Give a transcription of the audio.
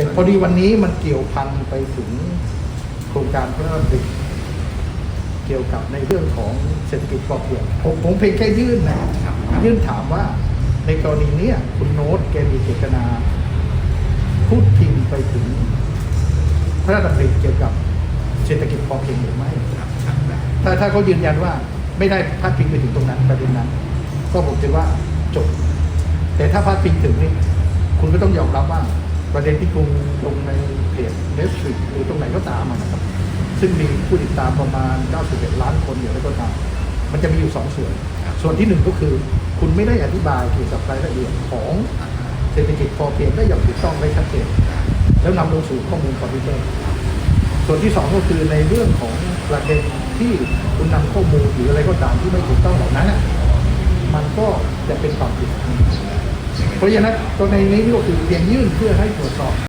แต่พอดีวันนี้มันเกี่ยวพันไปถึงโครงการพระราชดำริเกี่ยวกับในเรื่องของเศรษฐกิจพอเพียงผมผมเพียงแค่ยื่นนะยื่นถามว่าในกรณีเนี้ยคุณโน้ตแกมีเจตนา พูดพิงไปถึง พระราชดำริเกี่ยวกับเศรษฐกิจพอเพียงหรือไม่ถ้าถ้าเขายืนยันว่าไม่ได้พาดพิงไปถึงตรงนั้นประเด็นนั้น ก็ผมคิดว่าจบ แต่ถ้าพาดพิงถึงนี่คุณก็ต้องยอมรับว่า ประเด็นที่คุณลงในเพจเนสฟิกหรือตรงไหนก็ตามอะนะครับ ซึ่งมีผู้ติดตามประมาณ 91 ล้านคนอยู่แล้วก็ตาม มันจะมีอยู่สองส่วน ส่วนที่หนึ่งก็คือคุณไม่ได้อธิบายเกี่ยวกับรายละเอียดของเศรษฐกิจพอเพียงได้อย่างถูกต้องได้ชัดเจนแล้วนำลงสู่ข้อมูลคอมพิวเตอร์ส่วนที่สองก็คือในเรื่องของประเด็นที่คุณนำข้อมูลหรืออะไรก็ตามที่ไม่ถูกต้องเหล่านั้นน่ะมันก็จะเป็นความผิด เพราะฉะนั้นตัวในนี้ก็คือเพียงยื่นเพื่อให้ตรวจสอบ